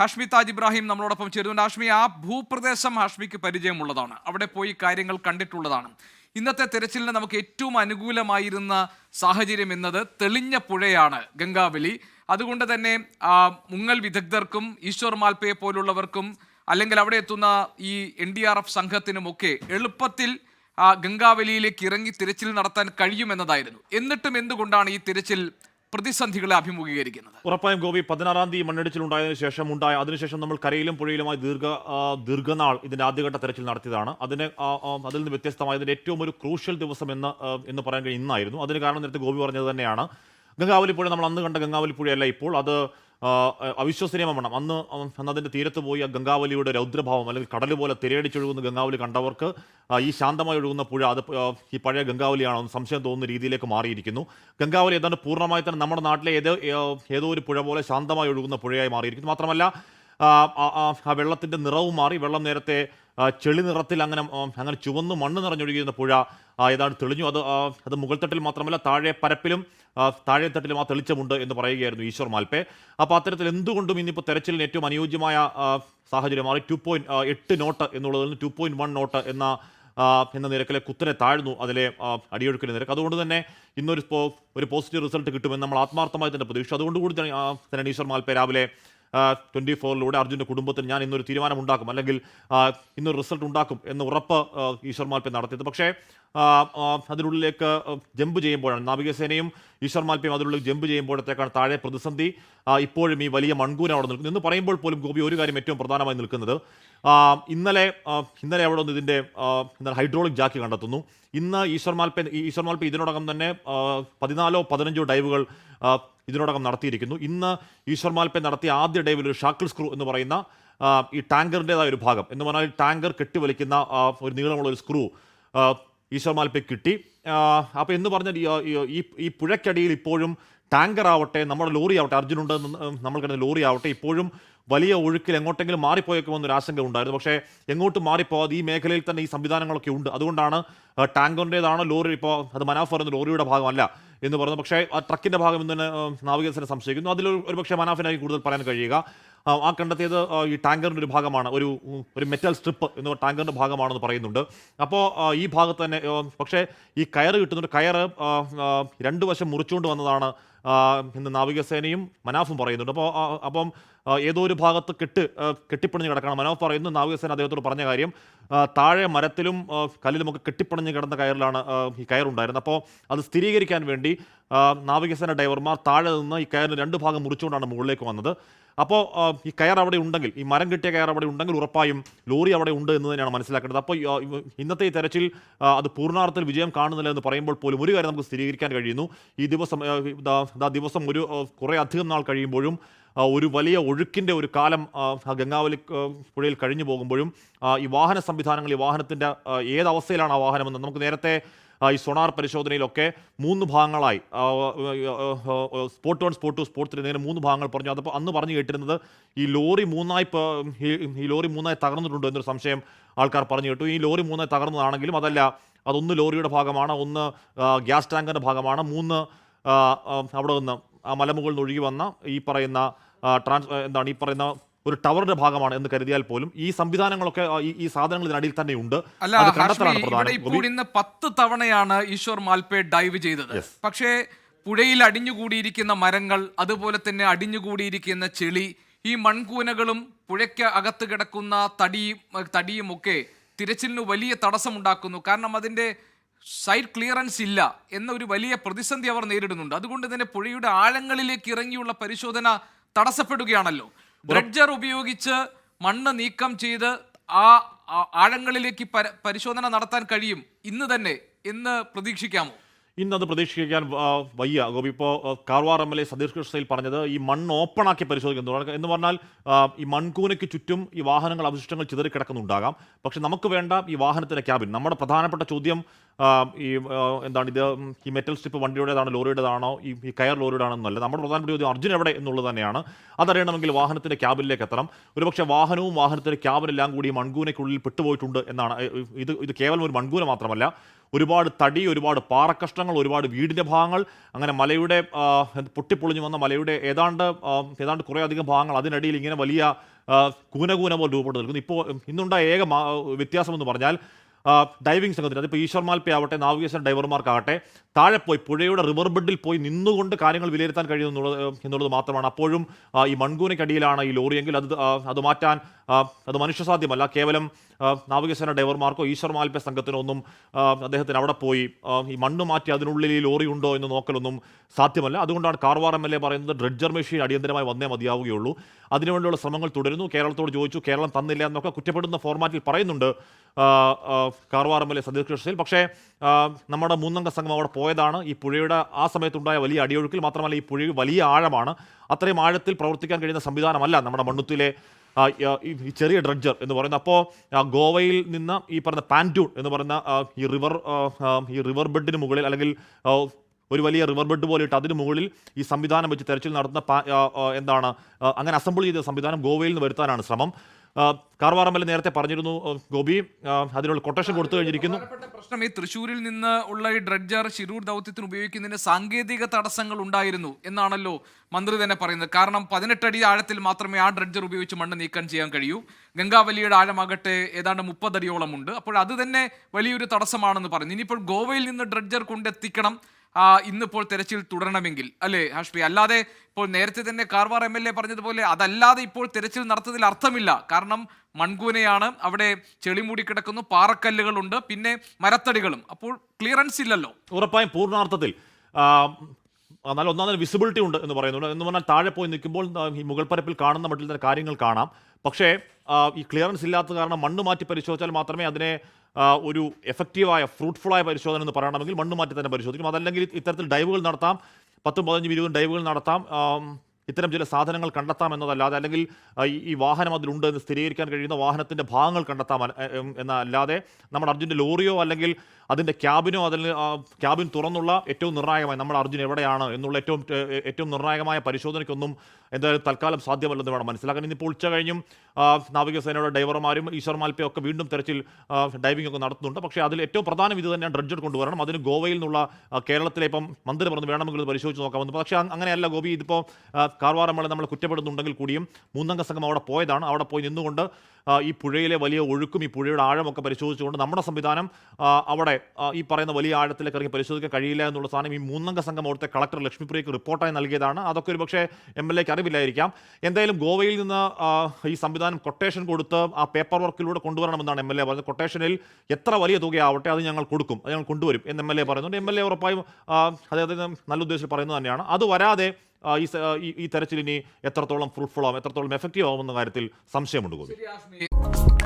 ഹാഷ്മി താജ് ഇബ്രാഹിം നമ്മളോടൊപ്പം ചേരുന്നുണ്ട്. ഹാഷ്മി ആ ഭൂപ്രദേശം ഹാഷ്മിക്ക് പരിചയമുള്ളതാണ്. അവിടെ പോയി കാര്യങ്ങൾ കണ്ടിട്ടുള്ളതാണ്. ഇന്നത്തെ തിരച്ചിലിന് നമുക്ക് ഏറ്റവും അനുകൂലമായിരുന്ന സാഹചര്യം എന്നത് തെളിഞ്ഞ പുഴയാണ് ഗംഗാവലി. അതുകൊണ്ട് തന്നെ മുങ്ങൽ വിദഗ്ധർക്കും ഈശ്വർ മാൽപ്പയെ പോലുള്ളവർക്കും അല്ലെങ്കിൽ അവിടെ എത്തുന്ന ഈ എൻ ഡി ആർ എഫ് സംഘത്തിനുമൊക്കെ എളുപ്പത്തിൽ ഗംഗാവലിയിലേക്ക് ഇറങ്ങി തിരച്ചിൽ നടത്താൻ കഴിയുമെന്നതായിരുന്നു. എന്നിട്ടും എന്തുകൊണ്ടാണ് ഈ തിരച്ചിൽ പ്രതിസന്ധികളെ അഭിമുഖീകരിക്കുന്നത്. ഉറപ്പായും ഗോപി പതിനാറാം തീയതി മണ്ണിടിച്ചിലുണ്ടായതിനു ശേഷം ഉണ്ടായ അതിനുശേഷം നമ്മൾ കരയിലും പുഴയിലുമായി ദീർഘ ദീർഘനാൾ ഇതിന്റെ ആദ്യഘട്ട തെരച്ചിൽ നടത്തിയതാണ്. അതിന് അതിൽ നിന്ന് വ്യത്യസ്തമായ ഇതിന്റെ ഏറ്റവും ഒരു ക്രൂഷ്യൽ ദിവസം എന്ന് എന്ന് പറയാൻ കഴിയും ഇന്നായിരുന്നു. അതിന് കാരണം നേരത്തെ ഗോപി പറഞ്ഞത് തന്നെയാണ്. ഗംഗാവലി പുഴ നമ്മൾ അന്ന് കണ്ട ഗംഗാവലി പുഴയല്ല ഇപ്പോൾ. അത് അവിശ്വസനീയമാണ് അന്ന് അതിന്റെ തീരത്ത് പോയി ആ ഗംഗാവലിയുടെ രൗദ്രഭാവം അല്ലെങ്കിൽ കടൽ പോലെ തിരയടിച്ചൊഴുകുന്ന ഗംഗാവലി കണ്ടവർക്ക് ഈ ശാന്തമായി ഒഴുകുന്ന പുഴ അത് ഈ പഴയ ഗംഗാവലിയാണോ എന്ന് സംശയം തോന്നുന്ന രീതിയിലേക്ക് മാറിയിരിക്കുന്നു. ഗംഗാവലി ഏതാണ്ട് പൂർണമായി തന്നെ നമ്മുടെ നാട്ടിലെ ഏതോ ഏതോ ഒരു പുഴ പോലെ ശാന്തമായി ഒഴുകുന്ന പുഴയായി മാറിയിരിക്കുന്നു. മാത്രമല്ല ആ, വെള്ളത്തിന്റെ നിറവും മാറി. വെള്ളം നേരത്തെ ചെളി നിറത്തിൽ അങ്ങനെ അങ്ങനെ ചുവന്ന് മണ്ണ് നിറഞ്ഞൊഴുകിയിരുന്ന പുഴ ഏതാണ് തെളിഞ്ഞു. അത് അത് മുകൾത്തട്ടിൽ മാത്രമല്ല താഴെ പരപ്പിലും താഴെ തട്ടിലും ആ തെളിച്ചമുണ്ട് എന്ന് പറയുകയായിരുന്നു ഈശ്വർ മാൽപ്പേ അപ്പോൾ അത്തരത്തിൽ എന്തുകൊണ്ടും ഇന്നിപ്പോൾ തെരച്ചിലിന് ഏറ്റവും അനുയോജ്യമായ സാഹചര്യം മാറി. ടു പോയിന്റ് എട്ട് നോട്ട് എന്നുള്ളതിൽ നിന്ന് ടു പോയിന്റ് വൺ നോട്ട് എന്ന എന്ന നിരക്കിലെ കുത്തനെ താഴ്ന്നു അതിലെ അടിയൊഴുക്കിലെ നിരക്ക്. അതുകൊണ്ട് തന്നെ ഇന്നൊരു ഒരു പോസിറ്റീവ് റിസൾട്ട് കിട്ടുമെന്ന് നമ്മൾ ആത്മാർത്ഥമായി തന്നെ പ്രതീക്ഷിച്ചു. അതുകൊണ്ട് കൂടി തന്നെ ഈശ്വർ മാൽപ്പേ രാവിലെ ട്വന്റി ഫോറിലൂടെ അർജുന്റെ കുടുംബത്തിന് ഞാൻ ഇന്നൊരു തീരുമാനം ഉണ്ടാക്കും അല്ലെങ്കിൽ ഇന്നൊരു റിസൾട്ട് ഉണ്ടാക്കും എന്ന് ഉറപ്പ് ഈശ്വർ മാൽപ്പെ നടത്തിയത്. പക്ഷേ അതിനുള്ളിലേക്ക് ജമ്പ് ചെയ്യുമ്പോഴാണ് നാവികസേനയും ഈശ്വർ മാൽപ്പയും അതിനുള്ളിൽ ജമ്പ് ചെയ്യുമ്പോഴത്തേക്കാണ് താഴെ പ്രതിസന്ധി. ഇപ്പോഴും ഈ വലിയ മൺകൂന അവിടെ നിൽക്കുന്നു. എന്ന് പറയുമ്പോൾ പോലും ഗോപി ഒരു കാര്യം ഏറ്റവും പ്രധാനമായി നിൽക്കുന്നത് ഇന്നലെ ഇന്നലെ അവിടെ ഒന്ന് ഇതിന്റെ ഹൈഡ്രോളിക് ജാക്ക് കണ്ടെത്തുന്നു. ഇന്ന് ഈശ്വർ മാൽപ്പെ ഈ ഈശ്വർ മാൽപ്പെ ഇതിനോടകം തന്നെ പതിനാലോ പതിനഞ്ചോ ഡൈവുകൾ ഇതിനോടകം നടത്തിയിരിക്കുന്നു. ഇന്ന് ഈശ്വർ മാൽപ്പെ നടത്തിയ ആദ്യ ഡൈവിൽ ഒരു ഷാക്കിൾ സ്ക്രൂ എന്ന് പറയുന്ന ഈ ടാങ്കറിന്റെതായ ഒരു ഭാഗം. എന്ന് പറഞ്ഞാൽ ടാങ്കർ കെട്ടിവലിക്കുന്ന ഒരു നീളമുള്ള ഒരു സ്ക്രൂ ഈശ്വർ മാൽപ്പെ കിട്ടി. അപ്പോൾ എന്ന് പറഞ്ഞാൽ ഈ ഈ പുഴയ്ക്കടിയിൽ ഇപ്പോഴും ടാങ്കർ ആവട്ടെ നമ്മുടെ ലോറി ആവട്ടെ അർജുനുണ്ട് നമ്മൾ കിടന്ന ലോറി ആവട്ടെ ഇപ്പോഴും വലിയ ഒഴുക്കിൽ എങ്ങോട്ടെങ്കിലും മാറിപ്പോയേക്കുമെന്നൊരു ആശങ്ക ഉണ്ടായിരുന്നു. പക്ഷേ എങ്ങോട്ട് മാറിപ്പോകാതെ ഈ മേഖലയിൽ തന്നെ ഈ സംവിധാനങ്ങളൊക്കെ ഉണ്ട്. അതുകൊണ്ടാണ് ടാങ്കറിന്റെതാണ് ലോറി ഇപ്പോൾ അത് മനാഫ് പറയുന്ന ലോറിയുടെ ഭാഗമല്ല എന്ന് പറയുന്നത്. പക്ഷേ ആ ട്രക്കിന്റെ ഭാഗം എന്ന് തന്നെ നാവികസേന സംശയിക്കുന്നു. അതിൽ ഒരു പക്ഷേ മനാഫിനായി കൂടുതൽ പറയാൻ കഴിയുക. ആ, കണ്ടെത്തിയത് ഈ ടാങ്കറിന്റെ ഒരു ഭാഗമാണ്. ഒരു ഒരു മെറ്റൽ സ്ട്രിപ്പ് എന്ന് ടാങ്കറിന്റെ ഭാഗമാണെന്ന് പറയുന്നുണ്ട്. അപ്പോൾ ഈ ഭാഗത്ത് തന്നെ പക്ഷേ ഈ കയറ് കിട്ടുന്നൊരു കയറ് രണ്ട് വശം മുറിച്ചുകൊണ്ട് വന്നതാണ് ഇന്ന് നാവികസേനയും മനാഫും പറയുന്നുണ്ട്. അപ്പോൾ അപ്പം ഏതോ ഒരു ഭാഗത്ത് കെട്ട് കെട്ടിപ്പണിഞ്ഞ് കിടക്കണം. മനാഫ് പറയുന്നു നാവികസേന അദ്ദേഹത്തോട് പറഞ്ഞ കാര്യം താഴെ മരത്തിലും കല്ലിലും കല്ലിലുമൊക്കെ കെട്ടിപ്പണിഞ്ഞ് കിടന്ന കയറിലാണ് ഈ കയറുണ്ടായിരുന്നത്. അപ്പോൾ അത് സ്ഥിരീകരിക്കാൻ വേണ്ടി നാവികസേന ഡ്രൈവർമാർ താഴെ നിന്ന് ഈ കയറിന് രണ്ട് ഭാഗം മുറിച്ചുകൊണ്ടാണ് മുകളിലേക്ക് വന്നത്. അപ്പോൾ ഈ കയർ അവിടെ ഉണ്ടെങ്കിൽ ഈ മരം കിട്ടിയ കയർ അവിടെ ഉണ്ടെങ്കിൽ ഉറപ്പായും ലോറി അവിടെ ഉണ്ട് എന്ന് തന്നെയാണ് മനസ്സിലാക്കേണ്ടത്. അപ്പോൾ ഇന്നത്തെ ഈ തെരച്ചിൽ അത് പൂർണാർത്ഥത്തിൽ വിജയം കാണുന്നില്ല എന്ന് പറയുമ്പോൾ പോലും ഒരു കാര്യം നമുക്ക് സ്ഥിരീകരിക്കാൻ കഴിയുന്നു. ഈ ദിവസം ദിവസം ഒരു കുറേ അധികം നാൾ കഴിയുമ്പോഴും ഒരു വലിയ ഒഴുക്കിന്റെ ഒരു കാലം ഗംഗാവലി പുഴയിൽ കഴിഞ്ഞു പോകുമ്പോഴും ഈ വാഹന സംവിധാനങ്ങൾ ഈ വാഹനത്തിന്റെ ഏതവസ്ഥയിലാണ് ആ വാഹനമെന്ന് നമുക്ക് നേരത്തെ ഈ സൊണാർ പരിശോധനയിലൊക്കെ മൂന്ന് ഭാഗങ്ങളായി. Spot one spot two spot three മൂന്ന് ഭാഗങ്ങൾ പറഞ്ഞു. അതപ്പോൾ അന്ന് പറഞ്ഞു കേട്ടിരുന്നത് ഈ ലോറി മൂന്നായി ഈ- ലോറി മൂന്നായി തകർന്നിട്ടുണ്ടോ എന്നൊരു സംശയം ആൾക്കാർ പറഞ്ഞു കേട്ടു. ഈ ലോറി മൂന്നായി തകർന്നതാണെങ്കിലും അതല്ല അതൊന്ന് ലോറിയുടെ ഭാഗമാണ് ഒന്ന് ഗ്യാസ് ടാങ്കറിന്റെ ഭാഗമാണ് മൂന്ന് അവിടെ നിന്ന് ആ മലമുകളിൽ നിന്ന് ഒഴുകി വന്ന ഈ പറയുന്ന ട്രാൻസ് എന്താണ് ഈ പറയുന്ന ഒരു ടവറിന്റെ ഭാഗമാണ് എന്ന് കരുതിയാൽ പോലും ഈ സംവിധാനങ്ങളൊക്കെ ഈ- സാധനങ്ങൾ ഇതിനടിയിൽ തന്നെ ഉണ്ട് ഇന്ന് പത്ത് തവണയാണ് ഈശ്വർ മാൽപേ ഡൈവ് ചെയ്തത്. പക്ഷേ പുഴയിൽ അടിഞ്ഞുകൂടിയിരിക്കുന്ന മരങ്ങൾ അതുപോലെ തന്നെ അടിഞ്ഞുകൂടിയിരിക്കുന്ന ചെളി ഈ മൺകൂനകളും പുഴയ്ക്ക് അകത്ത് കിടക്കുന്ന തടിയും തടിയും ഒക്കെ തിരച്ചിലിന് വലിയ തടസ്സമുണ്ടാക്കുന്നു. കാരണം അതിന്റെ സൈഡ് ക്ലിയറൻസ് ഇല്ല എന്നൊരു വലിയ പ്രതിസന്ധി അവർ നേരിടുന്നുണ്ട്. അതുകൊണ്ട് തന്നെ പുഴയുടെ ആഴങ്ങളിലേക്ക് ഇറങ്ങിയുള്ള പരിശോധന തടസ്സപ്പെടുകയാണല്ലോ. ഡ്രഡ്ജർ ഉപയോഗിച്ച് മണ്ണ് നീക്കം ചെയ്ത് ആ ആഴങ്ങളിലേക്ക് പരിശോധന നടത്താൻ കഴിയും ഇന്ന് തന്നെ എന്ന് പ്രതീക്ഷിക്കാമോ? ഇന്നത് പ്രതീക്ഷിക്കാൻ വയ്യ. ഗോപി ഇപ്പോൾ Karwar M L A Satish കൃഷ്ണയിൽ പറഞ്ഞത് ഈ മണ്ണ് ഓപ്പണാക്കി പരിശോധിക്കുന്നു എന്ന് പറഞ്ഞാൽ ഈ മൺകൂനയ്ക്ക് ചുറ്റും ഈ വാഹനങ്ങൾ അവശിഷ്ടങ്ങൾ ചിതറിക്കിടക്കുന്നുണ്ടാകാം പക്ഷെ നമുക്ക് വേണ്ട ഈ വാഹനത്തിന്റെ ക്യാബിൻ. നമ്മുടെ പ്രധാനപ്പെട്ട ചോദ്യം ഈ എന്താണ് ഇത്? ഈ മെറ്റൽ സ്ട്രിപ്പ് വണ്ടിയുടേതാണോ ലോറിയുടേതാണോ? ഈ ഈ കയർ ലോറിയുടേതാണെന്നല്ല നമ്മുടെ പ്രധാനപ്പെട്ട ചോദ്യം അർജുൻ എവിടെ എന്നുള്ളത് തന്നെയാണ്. അതറിയണമെങ്കിൽ വാഹനത്തിന്റെ ക്യാബിനിലേക്ക് എത്തണം. ഒരുപക്ഷെ വാഹനവും വാഹനത്തിന്റെ ക്യാബിനെല്ലാം കൂടി മൺകൂനയ്ക്കുള്ളിൽ പെട്ടുപോയിട്ടുണ്ട് എന്നാണ്. ഇത് ഇത് കേവലം ഒരു മൺകൂന മാത്രമല്ല. ഒരുപാട് തടി ഒരുപാട് പാറക്കഷ്ണങ്ങൾ ഒരുപാട് വീടിന്റെ ഭാഗങ്ങൾ അങ്ങനെ മലയുടെ പൊട്ടിപ്പൊളിഞ്ഞു വന്ന മലയുടെ ഏതാണ്ട് ഏതാണ്ട് കുറേ അധികം ഭാഗങ്ങൾ അതിനിടയിൽ ഇങ്ങനെ വലിയ കൂനകൂന പോലെ രൂപപ്പെട്ട് നിൽക്കുന്നു ഇപ്പോൾ ഇന്നുണ്ടായ ഏക വ്യത്യാസം എന്ന് പറഞ്ഞാൽ ഡൈവിംഗ് സംഘത്തിന് അതിപ്പോൾ ഈശ്വർ മാൽപ്പേ ആവട്ടെ നാവികേഷൻ ഡൈവർമാർക്കാകട്ടെ താഴെ പോയി പുഴയുടെ റിവർ ബെഡിൽ പോയി നിന്നുകൊണ്ട് കാര്യങ്ങൾ വിലയിരുത്താൻ കഴിയുന്നുള്ളത് എന്നുള്ളത് മാത്രമാണ്. അപ്പോഴും ഈ മൺകൂനയ്ക്കടിയിലാണ് ഈ ലോറിയെങ്കിൽ അത് അത് മാറ്റാൻ അത് മനുഷ്യസാധ്യമല്ല. കേവലം നാവികസേന ഡൈവർമാർക്കോ ഈശ്വർ മാൽപ്പെ സംഘത്തിനോ ഒന്നും അദ്ദേഹത്തിന് അവിടെ പോയി ഈ മണ്ണ് മാറ്റി അതിനുള്ളിൽ ഈ ലോറി ഉണ്ടോ എന്ന് നോക്കലൊന്നും സാധ്യമല്ല. അതുകൊണ്ടാണ് കാർവാർ എം എൽ എ പറയുന്നത് ഡ്രഡ്ജർ മെഷീൻ അടിയന്തരമായി വന്നേ മതിയാവുകയുള്ളൂ. അതിനുവേണ്ടിയുള്ള ശ്രമങ്ങൾ തുടരുന്നു. കേരളത്തോട് ചോദിച്ചു കേരളം തന്നില്ല എന്നൊക്കെ കുറ്റപ്പെടുന്ന ഫോർമാറ്റിൽ പറയുന്നുണ്ട് Karwar M L A Satish കൃഷ്ണയിൽ പക്ഷേ നമ്മുടെ മൂന്നംഗ സംഘം അവിടെ പോയതാണ്. ഈ പുഴയുടെ ആ സമയത്തുണ്ടായ വലിയ അടിയൊഴുക്കിൽ മാത്രമല്ല ഈ പുഴ വലിയ ആഴമാണ്. അത്രയും ആഴത്തിൽ പ്രവർത്തിക്കാൻ കഴിയുന്ന സംവിധാനമല്ല നമ്മുടെ മണ്ണുത്തിലെ ഈ ചെറിയ ഡ്രഡ്ജർ എന്ന് പറയുന്നത് അപ്പോൾ ഗോവയിൽ നിന്ന് ഈ പറഞ്ഞ പാന്റൂൺ എന്ന് പറയുന്ന ഈ റിവർ ഈ റിവർ ബെഡിന് മുകളിൽ അല്ലെങ്കിൽ ഒരു വലിയ റിവർ ബെഡ് പോലെ ഇട്ട് അതിന് മുകളിൽ ഈ സംവിധാനം വെച്ച് തെരച്ചിൽ നടത്തുന്ന എന്താണ് അങ്ങനെ അസംബിൾ ചെയ്ത സംവിധാനം ഗോവയിൽ നിന്ന് വരുത്താനാണ് ശ്രമം. ആ, കാർവാറമ്മൽ നേരത്തെ പറഞ്ഞിരുന്നു ഗോപി. അതിനുള്ള കൊട്ടേഷൻ കൊടുത്തു കഴിഞ്ഞിരിക്കുന്നു. പ്രശ്നം ഈ തൃശ്ശൂരിൽ നിന്ന് ഉള്ള ഈ ഡ്രഡ്ജർ ശിരൂർ ദൗത്യത്തിന് ഉപയോഗിക്കുന്നതിന് സാങ്കേതിക തടസ്സങ്ങൾ ഉണ്ടായിരുന്നു എന്നാണല്ലോ മന്ത്രി തന്നെ പറയുന്നത്. കാരണം പതിനെട്ടടി ആഴത്തിൽ മാത്രമേ ആ ഡ്രഡ്ജർ ഉപയോഗിച്ച് മണ്ണ് നീക്കം ചെയ്യാൻ കഴിയൂ. ഗംഗാവലിയുടെ ആഴമാകട്ടെ ഏതാണ്ട് മുപ്പതടിയോളം ഉണ്ട്. അപ്പോൾ അത് തന്നെ വലിയൊരു തടസ്സമാണെന്ന് പറയുന്നു ഇനിയിപ്പോൾ ഗോവയിൽ നിന്ന് ഡ്രഡ്ജർ കൊണ്ടെത്തിക്കണം ഇന്നിപ്പോൾ തെരച്ചിൽ തുടരണമെങ്കിൽ അല്ലേ ഹാഷ്മി? അല്ലാതെ ഇപ്പോൾ നേരത്തെ തന്നെ കാർവാർ എം എൽ എ പറഞ്ഞതുപോലെ അതല്ലാതെ ഇപ്പോൾ തെരച്ചിൽ നടത്തുന്നതിൽ അർത്ഥമില്ല. കാരണം മൺകൂനയാണ് അവിടെ ചെളിമൂടി കിടക്കുന്നു പാറക്കല്ലുകളുണ്ട് പിന്നെ മരത്തടികളും. അപ്പോൾ ക്ലിയറൻസ് ഇല്ലല്ലോ. ഉറപ്പായും പൂർണാർത്ഥത്തിൽ എന്നാൽ ഒന്നാമത് വിസിബിലിറ്റി ഉണ്ട് എന്ന് പറയുന്നുണ്ട്. എന്ന് പറഞ്ഞാൽ താഴെ പോയി നിൽക്കുമ്പോൾ ഈ മുകൾ പരപ്പിൽ കാണുന്ന മട്ടിൽ തന്നെ കാര്യങ്ങൾ കാണാം. പക്ഷേ ഈ ക്ലിയറൻസ് ഇല്ലാത്ത കാരണം മണ്ണ് മാറ്റി പരിശോധിച്ചാൽ മാത്രമേ അതിനെ ഒരു എഫക്റ്റീവായ ഫ്രൂട്ട്ഫുള്ളായ പരിശോധന എന്ന് പറയണമെങ്കിൽ മണ്ണ് മാറ്റി തന്നെ പരിശോധിക്കും. അതല്ലെങ്കിൽ ഇത്തരത്തിൽ ഡൈവുകൾ നടത്താം പത്തും പതിനഞ്ചും ഇരുപതും ഡൈവുകൾ നടത്താം ഇത്തരം ചില സാധനങ്ങൾ കണ്ടെത്താം എന്നതല്ലാതെ അല്ലെങ്കിൽ ഈ- വാഹനം അതിലുണ്ട് എന്ന് സ്ഥിരീകരിക്കാൻ കഴിയുന്ന വാഹനത്തിന്റെ ഭാഗങ്ങൾ കണ്ടെത്താം എന്നല്ലാതെ നമ്മുടെ അർജുന്റെ ലോറിയോ അല്ലെങ്കിൽ അതിന്റെ ക്യാബിനോ അതിൽ ക്യാബിൻ തുറന്നുള്ള ഏറ്റവും നിർണായകമായ നമ്മുടെ അർജുൻ എവിടെയാണ് എന്നുള്ള ഏറ്റവും ഏറ്റവും നിർണായകമായ പരിശോധനയ്ക്കൊന്നും എന്തായാലും തൽക്കാലം സാധ്യമല്ലെന്ന് വേണം മനസ്സിലാക്കാൻ. ഇന്നിപ്പോൾ ഉച്ച കഴിഞ്ഞും നാവികസേനയുടെ ഡൈവർമാരും ഈശ്വർ മാൽപ്പയൊക്കെ വീണ്ടും തെരച്ചിൽ ഡൈവിംഗ് ഒക്കെ നടത്തുന്നുണ്ട്. പക്ഷേ അതിൽ ഏറ്റവും പ്രധാനം ഇത് തന്നെയാണ് ഡ്രഡ്ജർ കൊണ്ടുവരണം. അതിന് ഗോവയിൽ നിന്നുള്ള കേരളത്തിലെ ഇപ്പം മന്ത്രി പറഞ്ഞു വേണമെങ്കിൽ പരിശോധിച്ച് നോക്കാമെന്ന് പക്ഷേ അങ് അങ്ങനെയല്ല ഗോപി ഇതിപ്പോൾ കാർവാറമ്മളെ നമ്മൾ കുറ്റപ്പെടുന്നുണ്ടെങ്കിൽ കൂടിയും മൂന്നംഗ സംഘം അവിടെ പോയതാണ്. അവിടെ പോയി നിന്നുകൊണ്ട് ഈ പുഴയിലെ വലിയ ഒഴുക്കും ഈ പുഴയുടെ ആഴമൊക്കെ പരിശോധിച്ചുകൊണ്ട് നമ്മുടെ സംവിധാനം അവിടെ ഈ പറയുന്ന വലിയ ആഴത്തിലേക്ക് ഇറങ്ങി പരിശോധിക്കാൻ കഴിയില്ല എന്നുള്ള സാധനം ഈ മൂന്നംഗ സംഘം അവിടുത്തെ കളക്ടർ ലക്ഷ്മിപ്രിയക്ക് റിപ്പോർട്ടായി നൽകിയതാണ്. അതൊക്കെ ഒരു പക്ഷേ എം എൽ എക്ക് അറിവില്ലായിരിക്കാം എന്തായാലും ഗോവയിൽ നിന്ന് ഈ സംവിധാനം കൊട്ടേഷൻ കൊടുത്ത് ആ പേപ്പർ വർക്കിലൂടെ കൊണ്ടുവരണമെന്നാണ് എം എൽ എ പറഞ്ഞത്. കൊട്ടേഷനിൽ എത്ര വലിയ തുകയാവട്ടെ അത് ഞങ്ങൾ കൊടുക്കും. അത് ഞങ്ങൾ കൊണ്ടുവരും എന്ന് എം എൽ എ പറയുന്നുണ്ട്. എം എൽ എ ഉറപ്പായും അതായത് നല്ല ഉദ്ദേശത്തിൽ പറയുന്നത് തന്നെയാണ്. അത് വരാതെ ഈ ഈ- തെരച്ചിലിനി എത്രത്തോളം ഫ്രൂട്ട്ഫുൾ ആവും എത്രത്തോളം എഫക്റ്റീവ് ആവുമെന്ന കാര്യത്തിൽ സംശയമുണ്ട് ഗോപി.